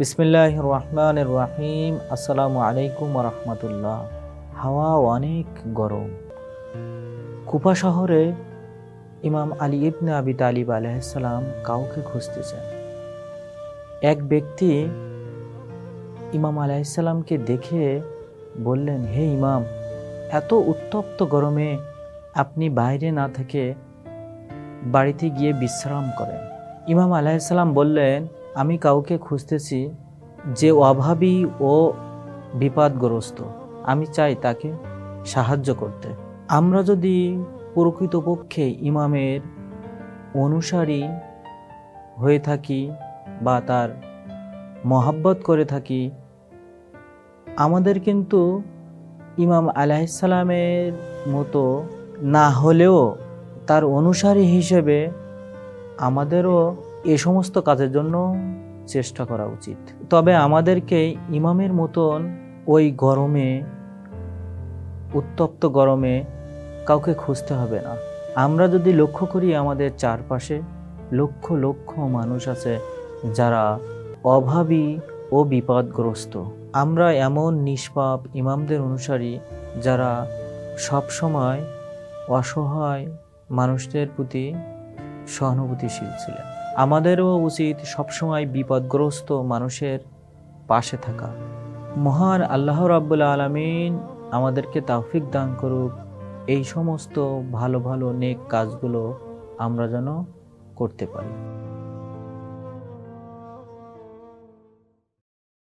বিসমিল্লাহ রহমান রাহিম আসসালামু আলাইকুম রহমতুল্লাহ। হাওয়া অনেক গরম। কুপা শহরে ইমাম আলী ইবনে আবি তালিব আলাইসালাম কাউকে খুঁজতেছেন। এক ব্যক্তি ইমাম আলাইসাল্লামকে দেখে বললেন, হে ইমাম, এত উত্তপ্ত গরমে আপনি বাইরে না থেকে বাড়িতে গিয়ে বিশ্রাম করেন? ইমাম আলাইসাল্লাম বললেন আমি কাউকে খুঁজতেছি যে অভাবী ও বিপদগ্রস্ত। আমি চাই তাকে সাহায্য করতে। আমরা যদি প্রকৃতপক্ষে ইমামের অনুসারী হয়ে থাকি বা তার মহাব্বত করে থাকি, আমাদের কিন্তু ইমাম আলাইসালামের মতো না হলেও তার অনুসারী হিসেবে আমাদেরও এ সমস্ত কাজের জন্য চেষ্টা করা উচিত। তবে আমাদেরকে ইমামের মতন ওই গরমে, উত্তপ্ত গরমে কাউকে খুঁজতে হবে না। আমরা যদি লক্ষ্য করি আমাদের চারপাশে, লক্ষ লক্ষ মানুষ আছে যারা অভাবী ও বিপদগ্রস্ত। আমরা এমন নিষ্পাপ ইমামদের অনুসারী যারা সবসময় অসহায় মানুষদের প্রতি সহানুভূতিশীল ছিলেন। আমাদেরও উচিত সবসময় বিপদগ্রস্ত মানুষের পাশে থাকা। মহান আল্লাহ রাব্বুল আলমিন আমাদেরকে তাওফিক দান করুক। এই সমস্ত ভালো ভালো নেক কাজগুলো আমরা যেন করতে পারি।